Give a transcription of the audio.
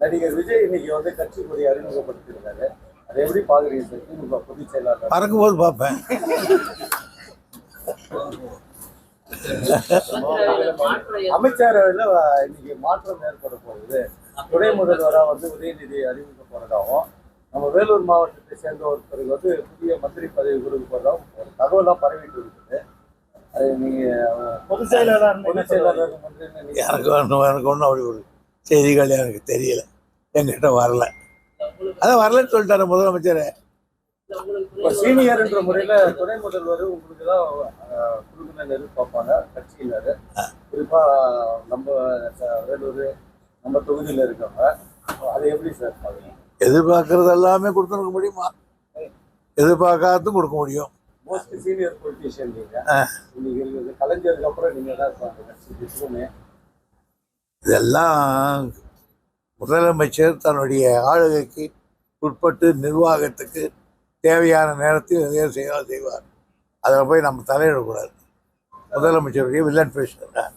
நடிகர் விஜய் இன்னைக்கு வந்து கட்சி கொடி அறிமுகப்படுத்தியிருக்காரு. அதை எப்படி பாக்குறீங்க? சார் திமுக பொதுச் செயலாளர். பறக்கும்போது பார்ப்பேன். அமைச்சரவையில் இன்னைக்கு மாற்றம் ஏற்பட போகுது. துணை முதல்வராக வந்து உதயநிதி அறிவிக்க போறதாகவும் நம்ம வேலூர் மாவட்டத்தை சேர்ந்த ஒருத்தருக்கு வந்து புதிய மந்திரி பதவி கொடுக்க போறதாகவும் ஒரு தகவலாம் பரவிட்டு இருக்குது. அது நீங்க பொதுச் செயலாளர் பொதுச் செயலாளர் எனக்கு ஒன்றும் அப்படி ஒரு செய்திகள் எனக்கு தெரியல. என்கிட்ட வரல. அதான் வரலன்னு சொல்லிட்டாரு முதலமைச்சர். இப்போ சீனியர்ன்ற முறையில துணை முதல்வர் உங்களுக்கு தான் கொடுக்கணும்னு எதிர்பார்ப்பாங்க. கட்சியினர். குறிப்பா நம்ம வேலூர் நம்ம தொகுதியில இருக்கவங்க. அதை எப்படி சார் எதிர்பார்க்கறது எல்லாமே கொடுத்துருக்க முடியுமா? எதிர்பார்க்காததும் கொடுக்க முடியும். மோஸ்ட் சீனியர் பொலிட்டீஷியன் நீங்க. கலைஞருக்கு அப்புறம் நீங்க தான் இருப்பாங்க. கட்சி இதெல்லாம் முதலமைச்சர் தன்னுடைய ஆளுகைக்கு உட்பட்டு நிர்வாகத்துக்கு தேவையான நேரத்தில் எதையோ செய்யலாம் செய்வார். அதில் போய் நம்ம தலையிடக்கூடாது. முதலமைச்சருடைய வில்லன் பேசுகிறார்